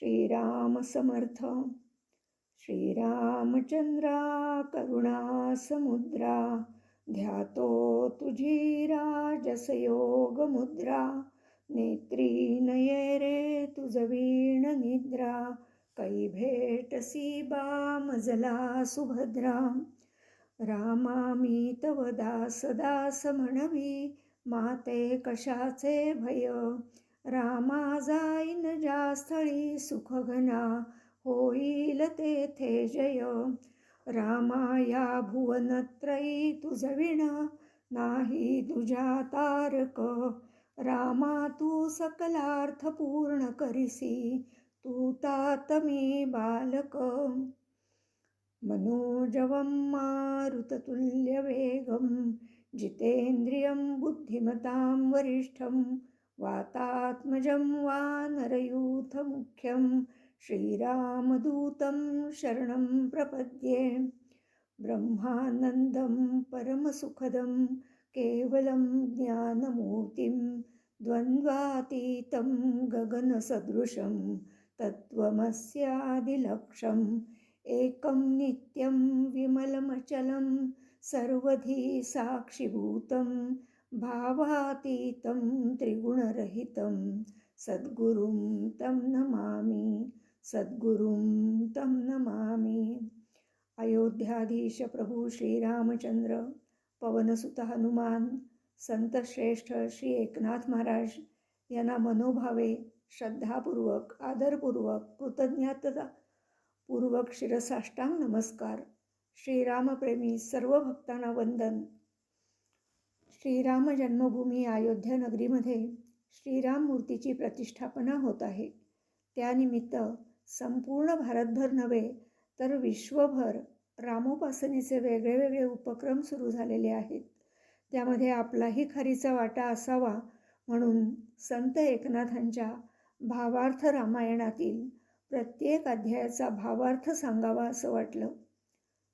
श्रीराम समर्थ श्रीरामचंद्रा करुणा समुद्रा ध्यातो तुझी राजसयोग मुद्रा नेत्री नये रे तुझ वीण निद्रा कै भेटसी बा मजला सुभद्रा। रामा मी तव दास दास म्हणवी माते कशाचे भय? रामा जाईन ज्या स्थळी सुखघना होईल तेथे जय. रामा या भुवनत्रयी तुझ विण नाही तुझ्या तारक. रामा तू सकलार्थ पूर्ण करिसी तू तात मी बालक. मनोजवं मारुततुल्यवेगं जितेन्द्रियं बुद्धिमतां वरिष्ठं वातात्मजं वा नरयूथमुख्यं श्रीरामदूतं शरणं प्रपद्ये। ब्रह्मानन्दं परमसुखदं केवलं ज्ञानमूर्तिं द्वन्द्वातीतं गगनसदृशं तत्त्वमस्यादिलक्षम् एकं नित्यं विमलमचलं सर्वधी साक्षिभूतं भावातीतं त्रिगुणरहितं। सद्गुरुं तं नमामि सद्गुरुं तं नमामि। अयोध्याधीश प्रभू श्रीरामचंद्र पवनसुत हनुमान संतश्रेष्ठ श्री एकनाथ महाराज यांना मनोभावे श्रद्धापूर्वक आदरपूर्वक कृतज्ञता पूर्वक शिरसाष्टांग नमस्कार। श्रीरामप्रेमी सर्व भक्तांना वंदन। श्रीराम जन्मभूमी अयोध्या नगरीमध्ये श्रीराम मूर्तीची प्रतिष्ठापना होत आहे. त्यानिमित्त संपूर्ण भारतभर नव्हे तर विश्वभर रामोपासनेचे वेगळे वेगळे उपक्रम सुरू झालेले आहेत. त्यामध्ये आपलाही खरीचा वाटा असावा म्हणून संत एकनाथांच्या भावार्थ रामायणातील प्रत्येक अध्यायाचा भावार्थ सांगावा असं वाटलं.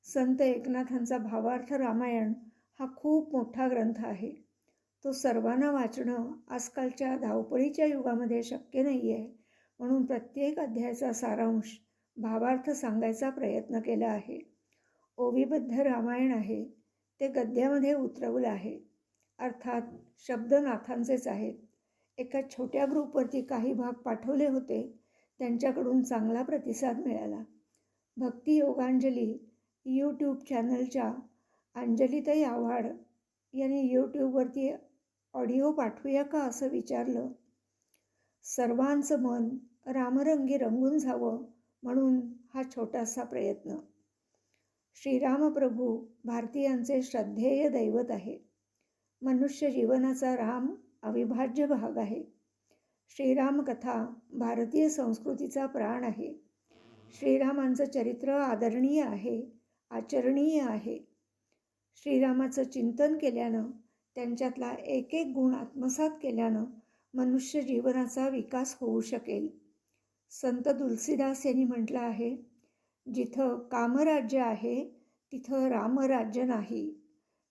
संत एकनाथांचा भावार्थ रामायण हा खूप मोठा ग्रंथ आहे. तो सर्वांना वाचणं आजकालच्या धावपळीच्या युगामध्ये शक्य नाही आहे म्हणून प्रत्येक अध्यायाचा सारांश भावार्थ सांगायचा प्रयत्न केला आहे. ओविबद्ध रामायण आहे. ते गद्यामध्ये उतरवलं आहे. अर्थात शब्द नाथांचेच आहेत. एका छोट्या ग्रुपवरती काही भाग पाठवले होते. त्यांच्याकडून चांगला प्रतिसाद मिळाला. भक्ती योगांजली यूट्यूब चॅनलच्या अंजलीताई आव्हाड यांनी यूट्यूबवरती ऑडिओ पाठवूया का असं विचारलं. सर्वांचं मन रामरंगी रंगून जावं म्हणून हा छोटासा प्रयत्न. श्रीरामप्रभू भारतीयांचे श्रद्धेय दैवत आहे. मनुष्य जीवनाचा राम अविभाज्य भाग आहे. श्रीरामकथा भारतीय संस्कृतीचा प्राण आहे. श्रीरामांचं चरित्र आदरणीय आहे आचरणीय आहे. श्रीरामाचं चिंतन केल्यानं त्यांच्यातला एक एक गुण आत्मसात केल्यानं मनुष्य जीवनाचा विकास होऊ शकेल. संत तुलसीदास यांनी म्हटलं आहे जिथं कामराज्य आहे तिथं रामराज्य नाही.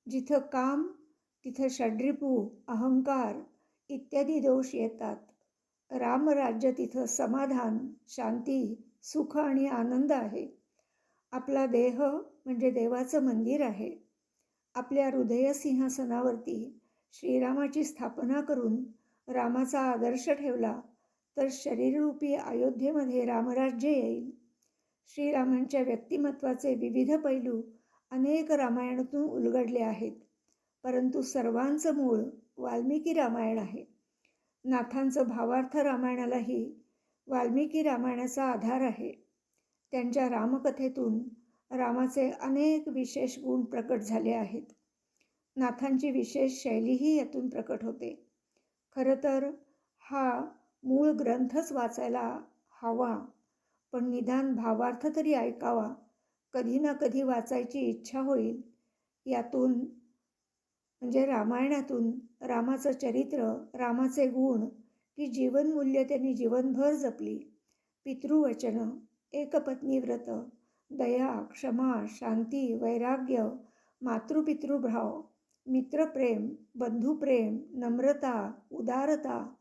जिथं काम तिथं षड्रिपू अहंकार इत्यादी दोष येतात. रामराज्य तिथं समाधान शांती सुख आणि आनंद आहे. आपला देह म्हणजे देवाचं मंदिर आहे. आपल्या हृदयसिंहासनावरती श्रीरामाची स्थापना करून रामाचा आदर्श ठेवला तर शरीररूपी अयोध्येमध्ये रामराज्य येईल. श्रीरामांच्या व्यक्तिमत्वाचे विविध पैलू अनेक रामायणातून उलगडले आहेत परंतु सर्वांचं मूळ वाल्मिकी रामायण आहे. नाथांचं भावार्थ रामायणालाही वाल्मिकी रामायणाचा आधार आहे. त्यांच्या रामकथेतून रामाचे अनेक विशेष गुण प्रकट झाले आहेत. नाथांची विशेष शैलीही यातून प्रकट होते. खरं तर हा मूळ ग्रंथच वाचायला हवा पण निदान भावार्थ तरी ऐकावा. कधी ना कधी वाचायची इच्छा होईल. यातून म्हणजे रामायणातून रामाचं चरित्र रामाचे गुण की जीवनमूल्य त्यांनी जीवनभर जपली. पितृवचनं एकपत्नी व्रत दया क्षमा शांती वैराग्य मातृपितृभाव मित्रप्रेम बंधुप्रेम नम्रता उदारता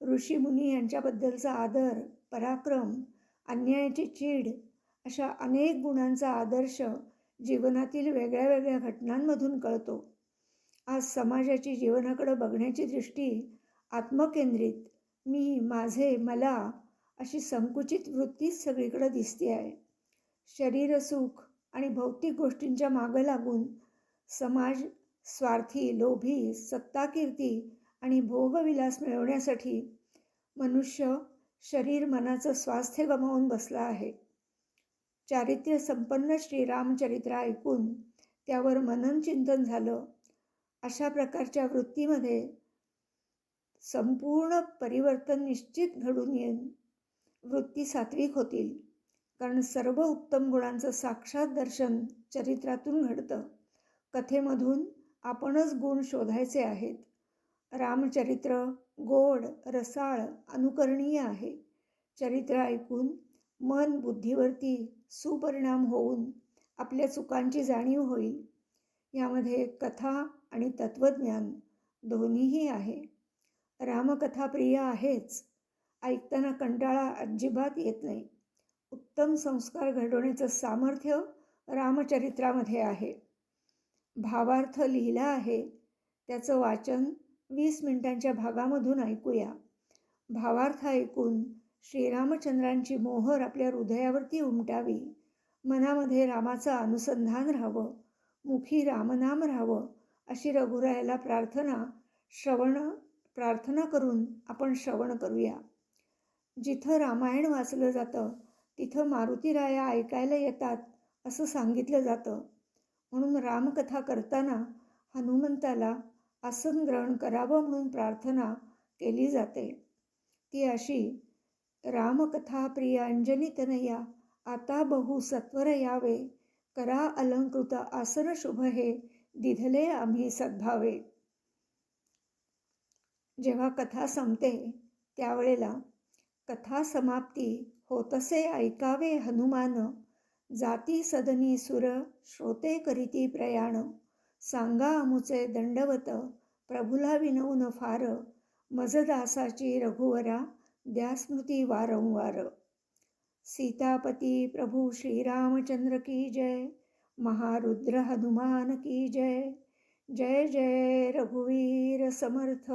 ऋषीमुनी यांच्याबद्दलचा आदर पराक्रम अन्यायाची चीड अशा अनेक गुणांचा आदर्श जीवनातील वेगळ्या वेगळ्या घटनांमधून कळतो. आज समाजाची जीवनाकडे बघण्याची दृष्टी आत्मकेंद्रित मी माझे मला अशी संकुचित वृत्तीच सगळीकडे दिसते आहे शरीरसुख आणि भौतिक गोष्टींच्या मागं लागून समाज स्वार्थी लोभी सत्ताकीर्ती आणि भोगविलास मिळवण्यासाठी मनुष्य शरीर मनाचं स्वास्थ्य गमावून बसला आहे. चारित्र्य संपन्न श्रीरामचरित्र ऐकून त्यावर मनन चिंतन झालं. अशा प्रकारच्या वृत्तीमध्ये संपूर्ण परिवर्तन निश्चित घडून येईल. वृत्ती सात्विक होतील. कारण सर्व उत्तम गुणांचं साक्षात दर्शन चरित्रातून घडतं. कथेमधून आपणच गुण शोधायचे आहेत. रामचरित्र गोड रसाळ अनुकरणीय आहे. चरित्र ऐकून मन बुद्धीवरती सुपरिणाम होऊन आपल्या चुकांची जाणीव होईल. यामध्ये कथा आणि तत्त्वज्ञान दोन्हीही आहे. रामकथा प्रिय आहेच. ऐकताना कंटाळा अजिबात येत नाही. उत्तम संस्कार घडवण्याचं सामर्थ्य रामचरित्रामध्ये आहे. भावार्थ लिहिला आहे. त्याचं वाचन वीस मिनिटांच्या भागामधून ऐकूया. भावार्थ ऐकून श्रीरामचंद्रांची मोहर आपल्या हृदयावरती उमटावी. मनामध्ये रामाचं अनुसंधान राहावं. मुखी रामनाम राहावं अशी रघुरायाला प्रार्थना श्रवण प्रार्थना करून आपण श्रवण करूया. जिथं रामायण वाचलं जातं तिथं मारुतीराया ऐकायला येतात असं सांगितलं जातं. म्हणून रामकथा करताना हनुमंताला आसन ग्रहण करावं म्हणून प्रार्थना केली जाते. ती अशी रामकथा प्रिय अंजनी तनया आता बहु सत्वर यावे करा अलंकृत आसन शुभ हे दिधले आम्ही सद्भावे. जेव्हा कथा संपते त्यावेळेला कथा समाप्ती हो तसे ऐकावे हनुमान. जाती सदनी सुर श्रोते करीती प्रयाण. सांगा अमुचे दंडवत प्रभुला विनवून फार. मजदासाची रघुवरा द्या स्मृती वारंवार. सीतापती प्रभू श्रीरामचंद्र की जय. महारुद्र हनुमान की जय. जय जय रघुवीर समर्थ.